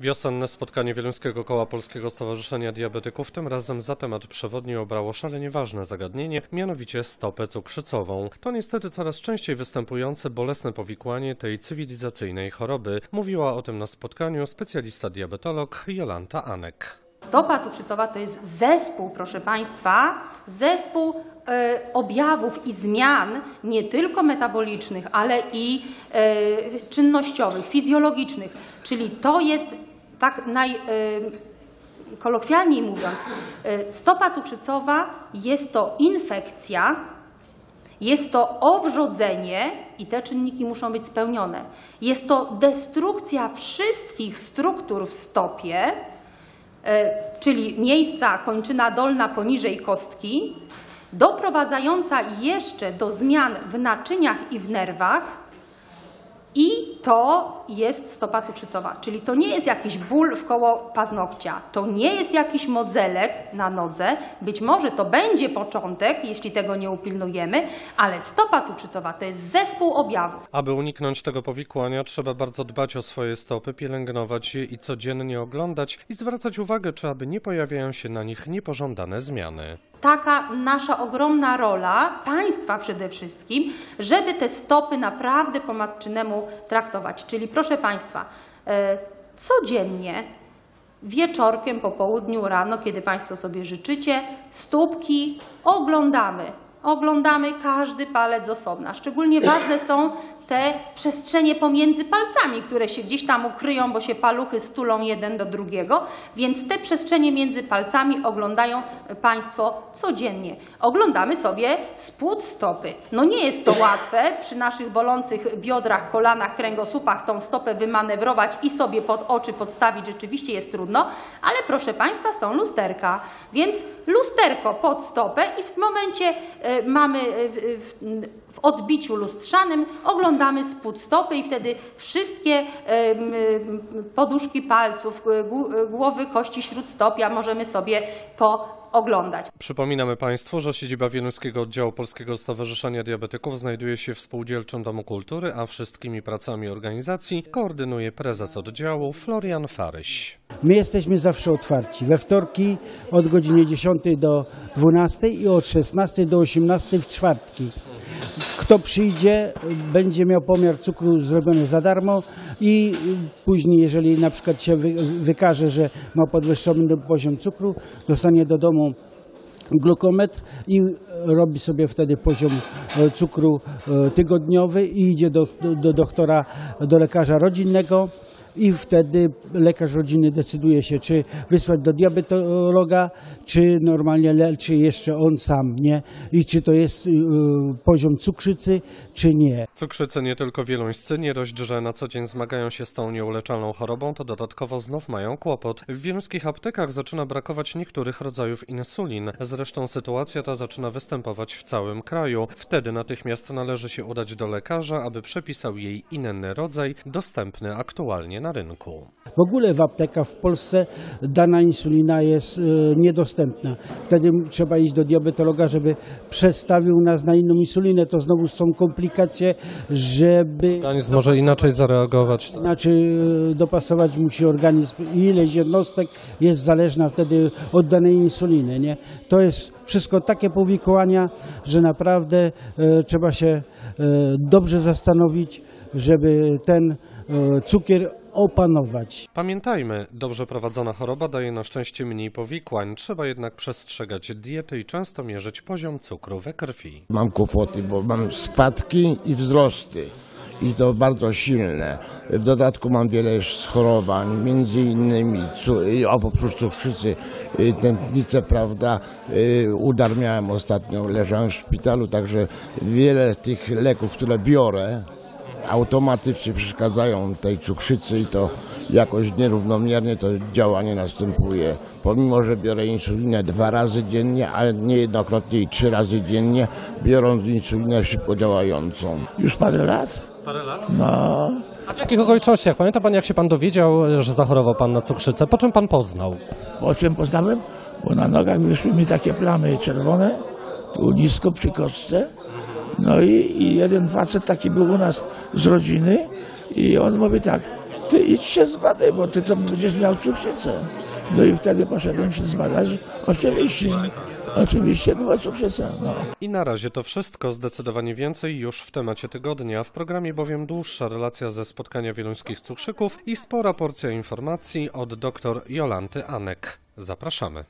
Wiosenne spotkanie Wieluńskiego Koła Polskiego Stowarzyszenia Diabetyków tym razem za temat przewodni obrało szalenie ważne zagadnienie, mianowicie stopę cukrzycową. To niestety coraz częściej występujące bolesne powikłanie tej cywilizacyjnej choroby. Mówiła o tym na spotkaniu specjalista diabetolog Jolanta Anek. Stopa cukrzycowa to jest zespół, proszę Państwa, zespół e, objawów i zmian nie tylko metabolicznych, ale i e, czynnościowych, fizjologicznych. Czyli to jest tak naj, e, kolokwialniej mówiąc, e, stopa cukrzycowa jest to infekcja, jest to owrzodzenie i te czynniki muszą być spełnione. Jest to destrukcja wszystkich struktur w stopie, e, czyli miejsca kończyna dolna poniżej kostki, doprowadzająca jeszcze do zmian w naczyniach i w nerwach. I to jest stopa cukrzycowa, czyli to nie jest jakiś ból w koło paznokcia, to nie jest jakiś modzelek na nodze, być może to będzie początek, jeśli tego nie upilnujemy, ale stopa cukrzycowa to jest zespół objawów. Aby uniknąć tego powikłania, trzeba bardzo dbać o swoje stopy, pielęgnować je i codziennie oglądać i zwracać uwagę, czy aby nie pojawiają się na nich niepożądane zmiany. Taka nasza ogromna rola, państwa przede wszystkim, żeby te stopy naprawdę po matczynemu traktować. Czyli proszę Państwa, e, codziennie, wieczorkiem, po południu, rano, kiedy Państwo sobie życzycie, stópki oglądamy. Oglądamy każdy palec osobna. Szczególnie ważne są te przestrzenie pomiędzy palcami, które się gdzieś tam ukryją, bo się paluchy stulą jeden do drugiego, więc te przestrzenie między palcami oglądają Państwo codziennie. Oglądamy sobie spód stopy. No nie jest to łatwe przy naszych bolących biodrach, kolanach, kręgosłupach tą stopę wymanewrować i sobie pod oczy podstawić. Rzeczywiście jest trudno, ale proszę Państwa są lusterka, więc lusterko pod stopę i w momencie e, mamy e, w, odbiciu lustrzanym oglądamy spód stopy i wtedy wszystkie poduszki palców, gł- głowy, kości śródstopia możemy sobie pooglądać. Przypominamy Państwu, że siedziba Wieluńskiego Oddziału Polskiego Stowarzyszenia Diabetyków znajduje się w Spółdzielczym Domu Kultury, a wszystkimi pracami organizacji koordynuje prezes oddziału Florian Faryś. My jesteśmy zawsze otwarci. We wtorki od godziny 10 do 12 i od 16 do 18 w czwartki. Kto przyjdzie, będzie miał pomiar cukru zrobiony za darmo i później, jeżeli na przykład się wy- wykaże, że ma podwyższony poziom cukru, dostanie do domu glukometr i robi sobie wtedy poziom e, cukru e, tygodniowy i idzie do, do, do doktora, do lekarza rodzinnego i wtedy lekarz rodziny decyduje się, czy wysłać do diabetologa, czy normalnie leczy jeszcze on sam, nie? I czy to jest y, poziom cukrzycy, czy nie. Cukrzycy nie tylko wieluńscy, nie dość, że na co dzień zmagają się z tą nieuleczalną chorobą, to dodatkowo znów mają kłopot. W wieluńskich aptekach zaczyna brakować niektórych rodzajów insulin. Zresztą sytuacja ta zaczyna występować w całym kraju. Wtedy natychmiast należy się udać do lekarza, aby przepisał jej inny rodzaj, dostępny aktualnie na rynku. W ogóle w aptekach w Polsce dana insulina jest y, niedostępna. Wtedy trzeba iść do diabetologa, żeby przestawił nas na inną insulinę. To znowu są komplikacje, żeby Organizm może inaczej zareagować. inaczej y, dopasować musi organizm. Ileś jednostek jest zależna wtedy od danej insuliny. Nie? To jest wszystko takie powikłania, że naprawdę y, trzeba się y, dobrze zastanowić, żeby ten cukier opanować. Pamiętajmy, dobrze prowadzona choroba daje na szczęście mniej powikłań. Trzeba jednak przestrzegać diety i często mierzyć poziom cukru we krwi. Mam kłopoty, bo mam spadki i wzrosty. I to bardzo silne. W dodatku mam wiele schorowań, między innymi oprócz cukrzycy, y, tętnicę, prawda, y, udar miałem ostatnio, leżałem w szpitalu, także wiele tych leków, które biorę, automatycznie przeszkadzają tej cukrzycy i to jakoś nierównomiernie to działanie następuje. Pomimo, że biorę insulinę dwa razy dziennie, ale niejednokrotnie i trzy razy dziennie, biorąc insulinę szybko działającą. Już parę lat? Parę lat? No, A w jakich okolicznościach? Pamięta pan, jak się pan dowiedział, że zachorował pan na cukrzycę? Po czym pan poznał? po czym poznałem? Bo na nogach wyszły mi takie plamy czerwone, tu nisko przy kostce. No i, i jeden facet taki był u nas z rodziny i on mówi tak, ty idź się zbadaj, bo ty to będziesz miał cukrzycę. No i wtedy poszedłem się zbadać. Oczywiście, oczywiście była cukrzyca. No. I na razie to wszystko, zdecydowanie więcej już w temacie tygodnia. W programie bowiem dłuższa relacja ze spotkania wieluńskich cukrzyków i spora porcja informacji od dr Jolanty Anek. Zapraszamy.